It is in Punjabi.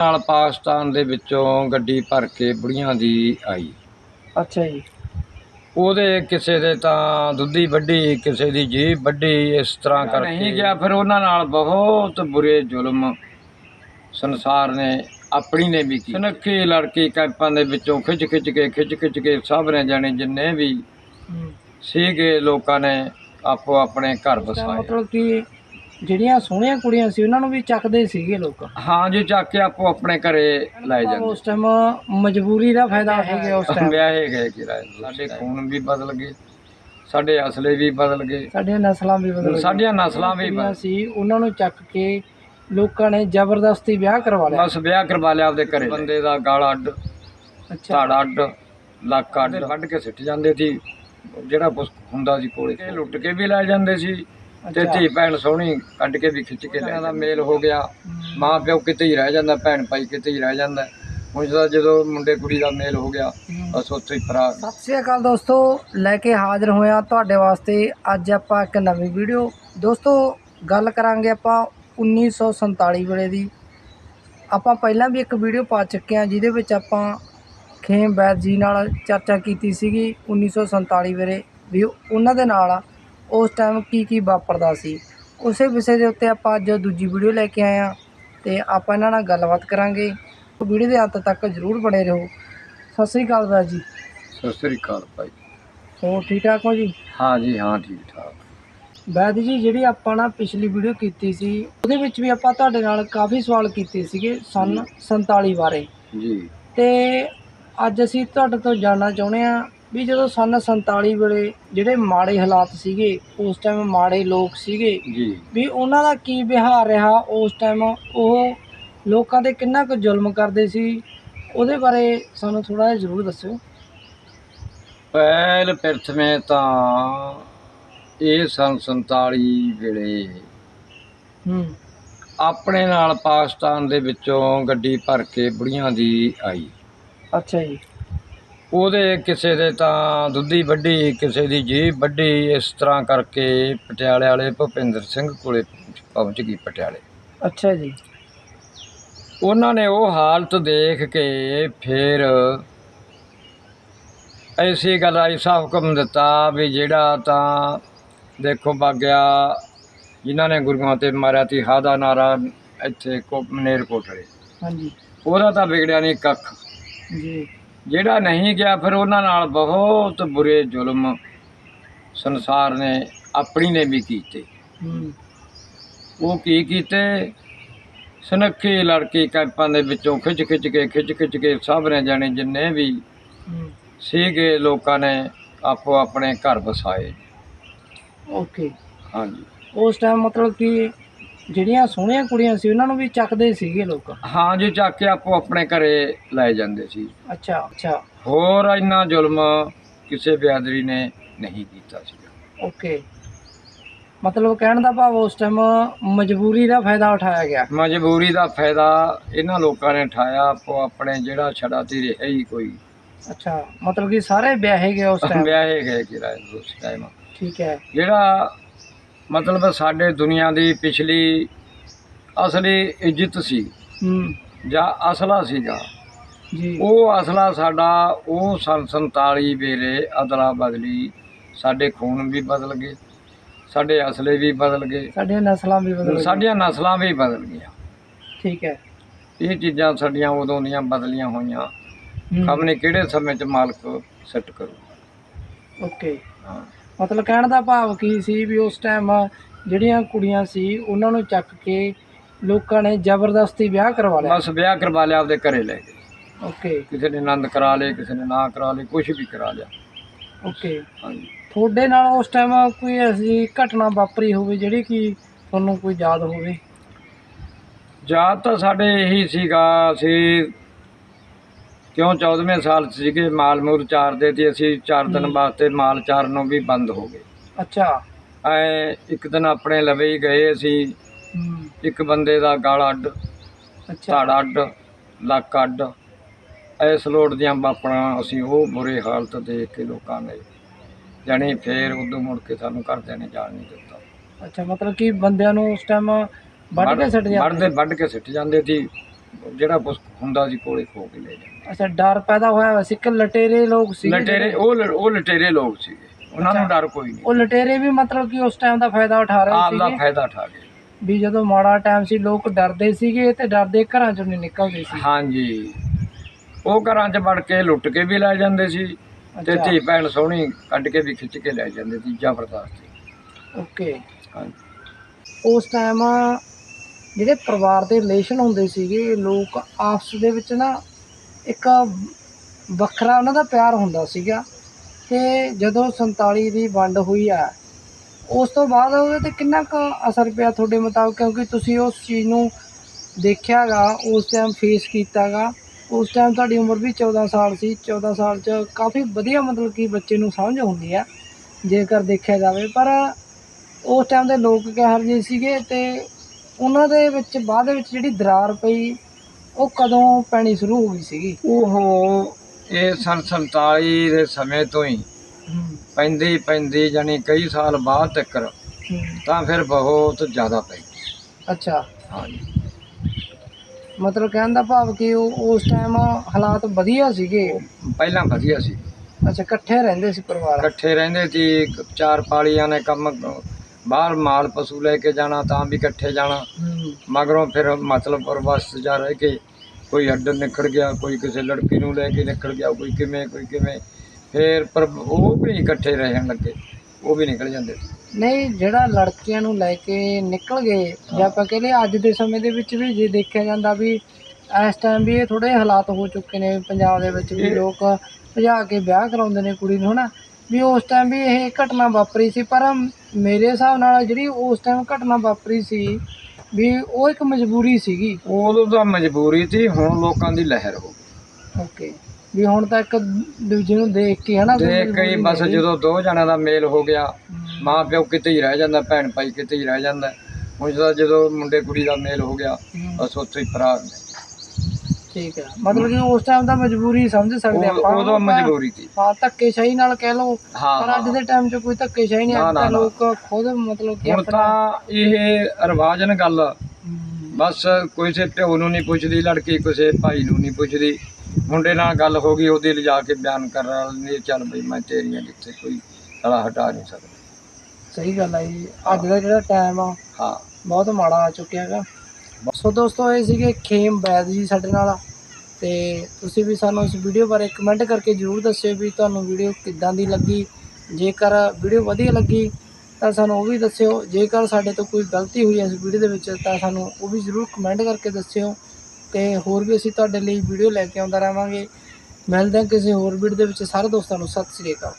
ਨਾਲ ਪਾਕਿਸਤਾਨ ਦੇ ਵਿੱਚੋਂ ਗੱਡੀ ਭਰ ਕੇ ਬੁੜੀਆਂ ਦੀ ਆਈ। ਅੱਛਾ ਜੀ। ਉਹਦੇ ਕਿਸੇ ਦੇ ਤਾਂ ਦੁੱਧੀ ਵੱਡੀ ਕਿਸੇ ਦੀ ਜੀਭ ਵੱਡੀ ਇਸ ਤਰ੍ਹਾਂ ਕਰਕੇ ਨਹੀਂ ਗਿਆ ਫਿਰ ਉਹਨਾਂ ਨਾਲ ਬਹੁਤ ਬੁਰੇ ਜ਼ੁਲਮ ਸੰਸਾਰ ਨੇ ਆਪਣੀ ਨੇ ਵੀ ਕੀਤੀ। ਸੁਨੱਖੀ ਲੜਕੀ ਕੈਂਪਾਂ ਦੇ ਵਿੱਚੋਂ ਖਿੱਚ ਖਿੱਚ ਕੇ ਖਿੱਚ ਖਿੱਚ ਕੇ ਸਭ ਨੇ ਜਾਣੇ ਜਿੰਨੇ ਵੀ ਸੀਗੇ ਲੋਕਾਂ ਨੇ ਆਪੋ ਆਪਣੇ ਘਰ ਵਸਾਏ। ਮਤਲਬ ਕਿ ਜਿਹੜੀਆਂ ਸੋਹਣੀਆਂ ਕੁੜੀਆਂ ਸੀ ਉਹਨਾਂ ਨੂੰ ਵੀ ਚੱਕਦੇ ਸੀਗੇ ਲੋਕ। ਹਾਂ ਜੀ ਚੱਕ ਕੇ ਆਪੋ ਆਪਣੇ ਘਰੇ ਲੈ ਜਾਂਦੇ। ਉਸ ਟਾਈਮ ਮਜਬੂਰੀ ਦਾ ਫਾਇਦਾ ਹੋ ਗਿਆ ਉਸ ਟਾਈਮ ਵਿਆਹੇ ਗਏ ਕਿਰਾਏ। ਸਾਡੇ ਖੂਨ ਵੀ ਬਦਲ ਗਏ ਸਾਡੇ ਅਸਲੇ ਵੀ ਬਦਲ ਗਏ। ਸਾਡੀਆਂ ਨਸਲਾਂ ਵੀ ਬਦਲ ਗਈਆਂ। ਸਾਡੀਆਂ ਨਸਲਾਂ ਵੀ ਬਦਲ ਸੀ ਉਹਨਾਂ ਨੂੰ ਚੱਕ ਕੇ ਲੋਕਾਂ ਨੇ ਜ਼ਬਰਦਸਤੀ ਵਿਆਹ ਕਰਵਾ ਲਿਆ। ਬਸ ਵਿਆਹ ਕਰਵਾ ਲਿਆ ਆਪਦੇ ਘਰੇ। ਬੰਦੇ ਦਾ ਗਾਲ ਅੱਡ ਅੱਛਾ। ਧਾੜ ਅੱਡ ਲੱਕ ਅੱਡ। ਵੱਢ ਕੇ ਸਿੱਟ ਜਾਂਦੇ ਸੀ ਜਿਹੜਾ ਕੁਛ ਹੁੰਦਾ ਸੀ ਕੋਲੇ। ਇਹ ਲੁੱਟ ਕੇ ਵੀ ਲੈ ਜਾਂਦੇ ਸੀ। ਤੇ। ਧੀ ਭੈਣ ਸੋਹਣੀ ਕੱਢ ਕੇ ਵੀ ਖਿੱਚ ਕੇ ਲੈ ਦਾ ਮੇਲ ਹੋ ਗਿਆ। ਮਾਂ ਪਿਓ ਕਿਤੇ ਹੀ ਰਹਿ ਜਾਂਦਾ ਭੈਣ ਭਾਈ ਕਿਤੇ ਹੀ ਰਹਿ ਜਾਂਦਾ। ਹੁਣ ਜਦੋਂ ਜਦੋਂ ਮੁੰਡੇ ਕੁੜੀ ਦਾ ਮੇਲ ਹੋ ਗਿਆ ਬਸ ਉੱਥੇ ਹੀ ਫਰਾਕ ਸਤਿ ਸ਼੍ਰੀ ਅਕਾਲ ਦੋਸਤੋ ਲੈ ਕੇ ਹਾਜ਼ਰ ਹੋਇਆ ਤੁਹਾਡੇ ਵਾਸਤੇ ਅੱਜ ਆਪਾਂ ਇੱਕ ਨਵੀਂ ਵੀਡੀਓ। ਦੋਸਤੋ ਗੱਲ ਕਰਾਂਗੇ ਆਪਾਂ 1947 ਵੇਲੇ ਦੀ। ਆਪਾਂ ਪਹਿਲਾਂ ਵੀ ਇੱਕ ਵੀਡੀਓ ਪਾ ਚੁੱਕੇ ਹਾਂ ਜਿਹਦੇ ਵਿੱਚ ਆਪਾਂ ਖੇਮ ਬੈਦ ਜੀ ਨਾਲ ਚਰਚਾ ਕੀਤੀ ਸੀਗੀ 1947 ਵੇਲੇ। ਵੀ ਉਹਨਾਂ ਦੇ ਨਾਲ ਉਸ ਟਾਈਮ ਕੀ ਕੀ ਵਾਪਰਦਾ ਸੀ। ਉਸੇ ਵਿਸ਼ੇ ਦੇ ਉੱਤੇ ਆਪਾਂ ਅੱਜ ਦੂਜੀ ਵੀਡੀਓ ਲੈ ਕੇ ਆਏ ਹਾਂ ਤੇ ਆਪਾਂ ਇਹਨਾਂ ਨਾਲ ਗੱਲਬਾਤ ਕਰਾਂਗੇ। ਵੀਡੀਓ ਦੇ ਅੰਤ ਤੱਕ ਜ਼ਰੂਰ ਬਣੇ ਰਹੋ। ਸਤਿ ਸ਼੍ਰੀ ਅਕਾਲ ਬੈਦ ਜੀ। ਸਤਿ ਸ੍ਰੀ ਅਕਾਲ ਭਾਈ। ਹੋਰ ਠੀਕ ਠਾਕ ਹੋ ਜੀ? ਹਾਂ ਜੀ ਹਾਂ ਠੀਕ ਠਾਕ। ਵੈਦ ਜੀ ਜਿਹੜੀ ਆਪਾਂ ਨਾ ਪਿਛਲੀ ਵੀਡੀਓ ਕੀਤੀ ਸੀ ਉਹਦੇ ਵਿੱਚ ਵੀ ਆਪਾਂ ਤੁਹਾਡੇ ਨਾਲ ਕਾਫੀ ਸਵਾਲ ਕੀਤੇ ਸੀਗੇ ਸਨ 47 ਬਾਰੇ। ਜੀ। ਤੇ ਅੱਜ ਅਸੀਂ ਤੁਹਾਡੇ ਤੋਂ ਜਾਣਨਾ ਚਾਹੁੰਦੇ ਆ ਵੀ ਜਦੋਂ ਸਨ 47 ਵੇਲੇ ਜਿਹੜੇ ਮਾੜੇ ਹਾਲਾਤ ਸੀਗੇ ਉਸ ਟਾਈਮ ਮਾੜੇ ਲੋਕ ਸੀਗੇ ਜੀ। ਵੀ ਉਹਨਾਂ ਦਾ ਕੀ ਵਿਹਾਰ ਰਿਹਾ ਉਸ ਟਾਈਮ ਉਹ ਲੋਕਾਂ ਤੇ ਕਿੰਨਾ ਕੁ ਜ਼ੁਲਮ ਕਰਦੇ ਸੀ ਉਹਦੇ ਬਾਰੇ ਸਾਨੂੰ ਥੋੜਾ ਜਿਹਾ ਜ਼ਰੂਰ ਦੱਸਿਓ। ਪਹਿਲ ਪ੍ਰਥਮੇ ਤਾਂ ਇਹ ਸੰਨ 47 ਵੇਲੇ ਹੂੰ। ਆਪਣੇ ਨਾਲ ਪਾਕਿਸਤਾਨ ਦੇ ਵਿੱਚੋਂ ਗੱਡੀ ਭਰ ਕੇ ਬੁੜੀਆਂ ਦੀ ਆਈ। ਅੱਛਾ ਜੀ। ਉਹਦੇ ਕਿਸੇ ਦੇ ਤਾਂ ਦੁੱਧੀ ਵੱਡੀ ਕਿਸੇ ਦੀ ਜੀਭ ਵੱਡੀ ਇਸ ਤਰ੍ਹਾਂ ਕਰਕੇ ਪਟਿਆਲੇ ਵਾਲੇ ਭੁਪਿੰਦਰ ਸਿੰਘ ਕੋਲੇ ਪਹੁੰਚ ਗਈ ਪਟਿਆਲੇ। ਅੱਛਾ ਜੀ। ਉਹਨਾਂ ਨੇ ਉਹ ਹਾਲਤ ਦੇਖ ਕੇ ਫਿਰ ਐਸੀ ਗੱਲ ਐਸਾ ਹੁਕਮ ਦਿੱਤਾ ਵੀ ਜਿਹੜਾ ਤਾਂ ਦੇਖੋ ਬਾਗਿਆ ਜਿਨ੍ਹਾਂ ਨੇ ਗੁਰੂਆਂ ਤੇ ਮਾਰਿਆ ਤੀ ਹਾਦਾ ਨਾਰਾ ਇੱਥੇ ਕੋ ਮਨੇਰ ਕੋਟਲੇ ਹਾਂਜੀ। ਉਹਦਾ ਤਾਂ ਵਿਗੜਿਆ ਨਹੀਂ ਕੱਖ। ਜੀ। ਜਿਹੜਾ ਨਹੀਂ ਗਿਆ ਫਿਰ ਉਹਨਾਂ ਨਾਲ ਬਹੁਤ ਬੁਰੇ ਜ਼ੁਲਮ ਸੰਸਾਰ ਨੇ ਆਪਣੀ ਨੇ ਵੀ ਕੀਤੇ। ਉਹ ਕੀ ਕੀਤੇ? ਸੁਨੱਖੀ ਲੜਕੀ ਕੈਂਪਾਂ ਦੇ ਵਿੱਚੋਂ ਖਿੱਚ ਖਿੱਚ ਕੇ ਖਿੱਚ ਖਿੱਚ ਕੇ ਸਭ ਨੇ ਜਾਣੇ ਜਿੰਨੇ ਵੀ ਸੀਗੇ ਲੋਕਾਂ ਨੇ ਆਪੋ ਆਪਣੇ ਘਰ ਵਸਾਏ। ਓਕੇ। ਹਾਂਜੀ। ਉਸ ਟਾਈਮ ਮਤਲਬ ਕਿ ਜਿਹੜੀਆਂ ਸੋਹਣੀਆਂ ਕੁੜੀਆਂ ਸੀ ਉਹਨਾਂ ਨੂੰ ਵੀ ਚੱਕਦੇ ਸੀਗੇ ਲੋਕ। ਹਾਂ ਜੀ ਚੱਕ ਕੇ ਆਪੋ ਆਪਣੇ ਘਰੇ ਲੈ ਜਾਂਦੇ ਸੀ। ਅੱਛਾ ਅੱਛਾ। ਹੋਰ ਇੰਨਾ ਜ਼ੁਲਮ ਕਿਸੇ ਬਿਆਦਰੀ ਨੇ ਨਹੀਂ ਕੀਤਾ ਸੀ ਓਕੇ। ਮਤਲਬ ਕਹਿਣ ਦਾ ਭਾਵ ਉਸ ਟਾਈਮ ਮਜਬੂਰੀ ਦਾ ਫਾਇਦਾ ਉਠਾਇਆ ਗਿਆ। ਮਜਬੂਰੀ ਦਾ ਫਾਇਦਾ ਇਹਨਾਂ ਲੋਕਾਂ ਨੇ ਉਠਾਇਆ ਆਪੋ ਆਪਣੇ ਜਿਹੜਾ ਛੜਾ ਤੀ ਰਿਹਾ ਹੀ ਕੋਈ। ਅੱਛਾ ਮਤਲਬ ਕਿ ਸਾਰੇ ਵਿਆਹੇ ਗਏ ਉਸ ਟਾਈਮ ਵਿਆਹੇ ਗਏ ਕਿਰਾਏ ਉਸ ਟਾਈਮ ਠੀਕ ਹੈ। ਜਿਹੜਾ ਮਤਲਬ ਸਾਡੇ ਦੁਨੀਆ ਦੀ ਪਿਛਲੀ ਅਸਲੀ ਇੱਜ਼ਤ ਸੀ। ਹੂੰ। ਜਾਂ ਅਸਲਾ ਸੀਗਾ। ਜੀ। ਉਹ ਅਸਲਾ ਸਾਡਾ ਉਹ ਸੰਨ 47 ਵੇਲੇ ਅਦਲਾ ਬਦਲੀ ਸਾਡੇ ਖੂਨ ਵੀ ਬਦਲ ਗਏ ਸਾਡੇ ਅਸਲੇ ਵੀ ਬਦਲ ਗਏ ਸਾਡੀਆਂ ਨਸਲਾਂ ਵੀ ਬਦਲ ਗਈਆਂ। ਸਾਡੀਆਂ ਨਸਲਾਂ ਵੀ ਬਦਲ ਗਈਆਂ। ਠੀਕ ਹੈ। ਇਹ ਚੀਜ਼ਾਂ ਸਾਡੀਆਂ ਉਦੋਂ ਦੀਆਂ ਬਦਲੀਆਂ ਹੋਈਆਂ। ਹੂੰ, ਖਬਨੇ ਕਿਹੜੇ ਸਮੇਂ 'ਚ ਮਾਲਕ ਸੈੱਟ ਕਰੂ। ਓਕੇ। ਹਾਂ। ਮਤਲਬ ਕਹਿਣ ਦਾ ਭਾਵ ਕੀ ਸੀ ਵੀ ਉਸ ਟਾਈਮ ਜਿਹੜੀਆਂ ਕੁੜੀਆਂ ਸੀ ਉਹਨਾਂ ਨੂੰ ਚੱਕ ਕੇ ਲੋਕਾਂ ਨੇ ਜ਼ਬਰਦਸਤੀ ਵਿਆਹ ਕਰਵਾ ਲਿਆ। ਬਸ ਵਿਆਹ ਕਰਵਾ ਲਿਆ ਆਪਦੇ ਘਰੇ ਲੈ ਗਏ। ਓਕੇ ਕਿਸੇ ਨੇ ਆਨੰਦ ਕਰਾ ਲਏ ਕਿਸੇ ਨੇ ਨਾ ਕਰਾ ਲਏ ਕੁਝ ਵੀ ਕਰਾ ਲਿਆ। ਓਕੇ ਹਾਂਜੀ। ਤੁਹਾਡੇ ਨਾਲ ਉਸ ਟਾਈਮ ਕੋਈ ਐਸੀ ਘਟਨਾ ਵਾਪਰੀ ਹੋਵੇ ਜਿਹੜੀ ਕਿ ਤੁਹਾਨੂੰ ਕੋਈ ਯਾਦ ਹੋਵੇ? ਯਾਦ ਤਾਂ ਸਾਡੇ ਇਹੀ ਸੀਗਾ ਅਸੀਂ ਕਿਉਂ 14ਵੇਂ ਸਾਲ 'ਚ ਸੀਗੇ ਮਾਲ ਮੂਲ ਚਾਰਦੇ ਤੇ ਅਸੀਂ ਚਾਰ ਦਿਨ। ਵਾਸਤੇ ਮਾਲ ਚਾਰਨੋਂ ਵੀ ਬੰਦ ਹੋ ਗਏ। ਅੱਛਾ। ਐ ਇੱਕ ਦਿਨ ਆਪਣੇ ਲਵੇ ਹੀ ਗਏ ਅਸੀਂ। ਹੂੰ, ਇੱਕ ਬੰਦੇ ਦਾ ਗਲ ਅੱਡ ਅੱਛਾ। ਧੜ ਅੱਡ ਲੱਕ ਅੱਡ। ਐਸ ਲੋੜ ਦੀਆਂ ਬਾਪਣਾ ਅਸੀਂ ਉਹ ਬੁਰੇ ਹਾਲਤ ਦੇਖ ਕੇ ਲੋਕਾਂ ਨੇ ਜਾਣੀ ਫੇਰ ਉਦੋਂ ਮੁੜ ਕੇ ਸਾਨੂੰ ਘਰਦਿਆਂ ਨੇ ਜਾਣ ਨਹੀਂ ਦਿੱਤਾ। ਅੱਛਾ ਮਤਲਬ ਕਿ ਬੰਦਿਆਂ ਨੂੰ ਉਸ ਟਾਈਮ ਵੱਢ ਕੇ ਛੱਡ ਜਾਂਦੇ ਵੱਢਦੇ ਵੱਢ ਕੇ ਸਿੱਟ ਜਾਂਦੇ ਸੀ। ਜਿਹੜਾ ਕੁਛ ਹੁੰਦਾ ਸੀ ਕੋਲੇ ਖੋ ਕੇ ਲੈ ਜਾਂਦੇ। ਅੱਛਾ ਡਰ ਪੈਦਾ ਹੋਇਆ ਹੋਇਆ ਸੀ ਕਿ ਲਟੇਰੇ ਲੋਕ ਸੀ ਲਟੇਰੇ ਉਹ ਲ- ਉਹ ਲਟੇਰੇ ਲੋਕ ਸੀਗੇ। ਉਹਨਾਂ ਨੂੰ ਡਰ ਕੋਈ ਨਹੀਂ। ਉਹ ਲਟੇਰੇ ਵੀ ਮਤਲਬ ਕਿ ਉਸ ਟਾਈਮ ਦਾ ਫਾਇਦਾ ਉਠਾ ਰਹੇ ਆਪ ਦਾ ਸੀਗੇ ਫਾਇਦਾ ਉਠਾ ਕੇ। ਵੀ ਜਦੋਂ ਮਾੜਾ ਟਾਈਮ ਸੀ ਲੋਕ ਡਰਦੇ ਸੀਗੇ ਤੇ ਡਰਦੇ ਘਰਾਂ ਚੋਂ ਨਹੀਂ ਨਿਕਲਦੇ ਸੀ। ਹਾਂਜੀ। ਉਹ ਘਰਾਂ 'ਚ ਵੜ ਕੇ ਲੁੱਟ ਕੇ ਵੀ ਲੈ ਜਾਂਦੇ ਸੀ ਤੇ ਅੱਛਾ। ਧੀ ਭੈਣ ਸੋਹਣੀ ਕੱਢ ਕੇ ਵੀ ਖਿੱਚ ਕੇ ਲੈ ਜਾਂਦੇ ਸੀ ਜ਼ਬਰਦਸਤੀ ਓਕੇ ਹਾਂਜੀ। ਉਸ ਟਾਈਮ ਜਿਹੜੇ ਪਰਿਵਾਰ ਦੇ ਰਿਲੇਸ਼ਨ ਹੁੰਦੇ ਸੀਗੇ ਲੋਕ ਆਪਸ ਦੇ ਵਿੱਚ ਨਾ ਇੱਕ ਵੱਖਰਾ ਉਹਨਾਂ ਦਾ ਪਿਆਰ ਹੁੰਦਾ ਸੀਗਾ ਤੇ ਜਦੋਂ 47 ਦੀ ਵੰਡ ਹੋਈ ਆ ਉਸ ਤੋਂ ਬਾਅਦ ਉਹਦੇ ਤੇ ਕਿੰਨਾ ਕੁ ਅਸਰ ਪਿਆ ਤੁਹਾਡੇ ਮੁਤਾਬਕ? ਕਿਉਂਕਿ ਤੁਸੀਂ ਉਸ ਚੀਜ਼ ਨੂੰ ਦੇਖਿਆਗਾ, ਉਸ ਟਾਈਮ ਫੇਸ ਕੀਤਾਗਾ। ਉਸ ਟਾਈਮ ਤੁਹਾਡੀ ਉਮਰ ਵੀ 14 ਸਾਲ ਸੀ। 14 ਸਾਲ 'ਚ ਕਾਫੀ ਵਧੀਆ ਮਤਲਬ ਕਿ ਬੱਚੇ ਨੂੰ ਸਮਝ ਹੁੰਦੀ ਆ ਜੇਕਰ ਦੇਖਿਆ ਜਾਵੇ। ਪਰ ਉਸ ਟਾਈਮ ਦੇ ਲੋਕ ਕਿਹੋ ਜਿਹੇ ਸੀਗੇ ਤੇ ਉਹਨਾਂ ਦੇ ਵਿੱਚ ਬਾਅਦ ਵਿੱਚ ਜਿਹੜੀ ਦਰਾਰ ਪਈ ਉਹ ਕਦੋਂ ਪੈਣੀ ਸ਼ੁਰੂ ਹੋ ਗਈ ਸੀਗੀ? ਉਹ ਇਹ ਸੰਨ 47 ਦੇ ਸਮੇਂ ਤੋਂ ਹੀ। ਪੈਂਦੀ ਪੈਂਦੀ ਜਾਨੀ ਕਈ ਸਾਲ ਬਾਅਦ ਤੱਕ ਤਾਂ ਫਿਰ ਬਹੁਤ ਜ਼ਿਆਦਾ ਪਈ। ਅੱਛਾ। ਹਾਂਜੀ। ਮਤਲਬ ਕਹਿਣ ਦਾ ਭਾਵ ਕਿ ਉਹ ਉਸ ਟਾਈਮ ਹਾਲਾਤ ਵਧੀਆ ਸੀਗੇ? ਪਹਿਲਾਂ ਵਧੀਆ ਸੀ। ਅੱਛਾ ਇਕੱਠੇ ਰਹਿੰਦੇ ਸੀ ਪਰਿਵਾਰ? ਇਕੱਠੇ ਰਹਿੰਦੇ ਸੀ ਚਾਰ ਪਾਲੀਆਂ ਨੇ ਕੰਮ ਬਾਹਰ ਮਾਲ ਪਸ਼ੂ ਲੈ ਕੇ ਜਾਣਾ ਤਾਂ ਵੀ ਇਕੱਠੇ ਜਾਣਾ। ਮਗਰੋਂ ਫਿਰ ਮਤਲਬ ਪ੍ਰਵਾਸ ਜਾ ਰਹਿ ਕੇ ਕੋਈ ਅੱਡ ਨਿਕਲ ਗਿਆ ਕੋਈ ਕਿਸੇ ਲੜਕੀ ਨੂੰ ਲੈ ਕੇ ਨਿਕਲ ਗਿਆ ਕੋਈ ਕਿਵੇਂ ਕੋਈ ਕਿਵੇਂ। ਫਿਰ ਪਰ ਉਹ ਵੀ ਇਕੱਠੇ ਰਹਿਣ ਲੱਗੇ ਉਹ ਵੀ ਨਿਕਲ ਜਾਂਦੇ। ਨਹੀਂ ਜਿਹੜਾ ਲੜਕੀਆਂ ਨੂੰ ਲੈ ਕੇ ਨਿਕਲ ਗਏ ਜੇ ਆਪਾਂ ਕਹ ਲਈਏ ਅੱਜ ਦੇ ਸਮੇਂ ਦੇ ਵਿੱਚ ਵੀ ਜੇ ਦੇਖਿਆ ਜਾਂਦਾ ਵੀ ਇਸ ਟਾਈਮ ਵੀ ਇਹ ਥੋੜੇ ਹਾਲਾਤ ਹੋ ਚੁੱਕੇ ਨੇ ਪੰਜਾਬ ਦੇ ਵਿੱਚ ਵੀ ਲੋਕ ਭਜਾ ਕੇ ਵਿਆਹ ਕਰਾਉਂਦੇ ਨੇ ਕੁੜੀ ਨੂੰ ਹਨਾ? ਵੀ ਉਸ ਟਾਈਮ ਵੀ ਇਹ ਘਟਨਾ ਵਾਪਰੀ ਸੀ ਪਰ ਮੇਰੇ ਹਿਸਾਬ ਨਾਲ ਜਿਹੜੀ ਉਸ ਟਾਈਮ ਘਟਨਾ ਵਾਪਰੀ ਸੀ ਵੀ ਉਹ ਇੱਕ ਮਜਬੂਰੀ ਸੀਗੀ। ਉਦੋਂ ਤਾਂ ਮਜਬੂਰੀ ਸੀ ਹੁਣ ਲੋਕਾਂ ਦੀ ਲਹਿਰ ਹੋ ਗਈ। ਓਕੇ ਵੀ ਹੁਣ ਤਾਂ ਇੱਕ ਦੂਜੇ ਨੂੰ ਦੇਖ ਕੇ ਹਨਾ ਦੇਖ ਕੇ ਹੀ ਬਸ। ਜਦੋਂ ਦੋ ਜਣਿਆਂ ਦਾ ਮੇਲ ਹੋ ਗਿਆ ਮਾਂ ਪਿਓ ਕਿਤੇ ਹੀ ਰਹਿ ਜਾਂਦਾ ਭੈਣ ਭਾਈ ਕਿਤੇ ਹੀ ਰਹਿ ਜਾਂਦਾ। ਹੁਣ ਜਦੋਂ ਜਦੋਂ ਮੁੰਡੇ ਕੁੜੀ ਦਾ ਮੇਲ ਹੋ ਗਿਆ ਬਸ ਉੱਥੇ ਹੀ ਫਰਾਰ ਨੇ। ਠੀਕ ਹੈ। ਮਤਲਬ ਕਿ ਉਸ ਟਾਈਮ ਦਾ ਮਜਬੂਰੀ ਸਮਝ ਸਕਦੇ ਉਹ- ਆਪਾਂ। ਉਦੋਂ ਮਜਬੂਰੀ ਸੀ। ਹਾਂ ਧੱਕੇਸ਼ਾਹੀ ਨਾਲ ਕਹਿ ਲਓ। ਹਾਂ ਪਰ ਅੱਜ ਦੇ ਟਾਈਮ 'ਚ ਕੋਈ ਧੱਕੇਸ਼ਾਹੀ ਨਹੀਂ ਨਾ, ਅੱਜ ਨਾ, ਤਾਂ ਨਾ। ਲੋਕ ਖੁਦ ਮਤਲਬ ਕਿ ਹੁਣ ਤਾਂ ਇਹ ਰਿਵਾਜਨ ਗੱਲ ਹਮ, ਬਸ ਕਿਸੇ ਪਿਓ ਨੂੰ ਨਹੀਂ ਪੁੱਛਦੀ ਲੜਕੀ ਕਿਸੇ ਭਾਈ ਨੂੰ ਨਹੀਂ ਪੁੱਛਦੀ। ਮੁੰਡੇ ਨਾਲ ਗੱਲ ਹੋ ਗਈ ਉਹਦੇ ਲਿਜਾ ਕੇ ਬਿਆਨ ਕਰ ਲੈਂਦੀ ਚੱਲ ਬਈ ਮੈਂ ਤੇਰੀਆਂ ਜਿੱਥੇ ਕੋਈ ਗਲਾ ਹਟਾ ਨਹੀਂ ਸਕਦਾ। ਸਹੀ ਗੱਲ ਹੈ ਜੀ। ਅੱਜ ਦਾ ਜਿਹੜਾ ਟਾਈਮ ਆ ਹਾਂ। ਬਹੁਤ ਮਾੜਾ ਆ ਚੁੱਕਿਆ ਹੈਗਾ। ਸੋ ਦੋਸਤੋ, ਇਹ ਸੀਗੇ ਖੇਮ ਬੈਦ ਜੀ ਸਾਡੇ ਨਾਲ। ਤੇ ਤੁਸੀਂ ਵੀ ਸਾਨੂੰ ਇਸ ਵੀਡੀਓ ਬਾਰੇ ਕਮੈਂਟ ਕਰਕੇ ਜਰੂਰ ਦੱਸਿਓ ਵੀ ਤੁਹਾਨੂੰ ਵੀਡੀਓ ਕਿੱਦਾਂ ਦੀ ਲੱਗੀ। ਜੇਕਰ ਵੀਡੀਓ ਵਧੀਆ ਲੱਗੀ, ਤਾਂ ਸਾਨੂੰ ਉਹ ਵੀ ਦੱਸਿਓ। ਜੇਕਰ ਸਾਡੇ ਤੋਂ ਕੋਈ ਗਲਤੀ ਹੋਈ ਹੈ ਇਸ ਵੀਡੀਓ ਦੇ ਵਿੱਚ, ਤਾਂ ਸਾਨੂੰ ਉਹ ਵੀ ਜਰੂਰ ਕਮੈਂਟ ਕਰਕੇ ਦੱਸਿਓ। ਤੇ ਹੋਰ ਵੀ ਅਸੀਂ ਤੁਹਾਡੇ ਲਈ ਵੀਡੀਓ ਲੈ ਕੇ ਆਉਂਦਾ ਰਹਾਂਗੇ। ਮਿਲਦੇ ਹਾਂ ਕਿਸੇ ਹੋਰ ਵੀਡੀਓ ਦੇ ਵਿੱਚ। ਸਾਰੇ ਦੋਸਤਾਂ ਨੂੰ ਸਤਿ ਸ੍ਰੀ ਅਕਾਲ।